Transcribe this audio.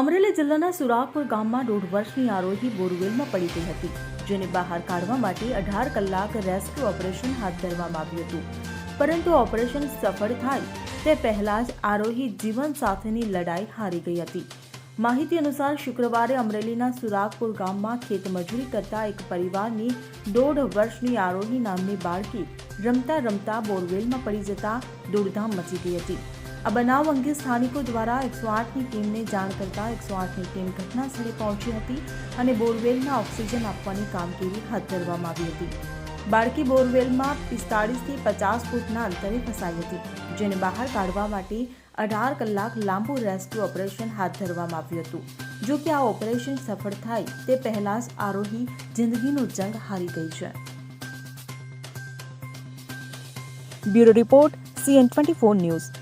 અમરેલી જિલ્લાના સુરાગપુર ગામમાં દોઢ વર્ષની આરોહી બોરવેલમાં પડી ગઈ હતી, જેને બહાર કાઢવા માટે અઢાર કલાક રેસ્ક્યુ ઓપરેશન હાથ ધરવામાં આવ્યું હતું. પરંતુ ઓપરેશન સફળ થાય તે પહેલા જ આરોહી જીવન સાથેની લડાઈ હારી ગઈ હતી. માહિતી અનુસાર શુક્રવારે અમરેલીના સુરાગપુર ગામમાં ખેતમજૂરી કરતા એક પરિવારની દોઢ વર્ષની આરોહી નામની બાળકી રમતા રમતા બોરવેલમાં પડી જતા દોડધામ મચી ગઈ હતી. આ બનાવ અંગે સ્થાનિકો દ્વારા એકસો આઠની ટીમને જાણ કરતા એકસો આઠની ટીમ ઘટના સ્થળે પહોંચી હતી અને બોરવેલમાં ઓક્સિજન આપવાની કામગીરી હાથ ધરવામાં આવી હતી. બાળકી બોરવેલમાં પિસ્તાળીસથી પચાસ ફૂટના અંતરે ફસાઈ હતી, જેને બહાર કાઢવા માટે અઢાર કલાક લાંબુ રેસ્ક્યુ ઓપરેશન હાથ ધરવામાં આવ્યું હતું. જો કે આ ઓપરેશન સફળ થાય તે પહેલા જ આરોહી જિંદગીનો જંગ હારી ગઈ છે. Bureau report, CN twenty four news.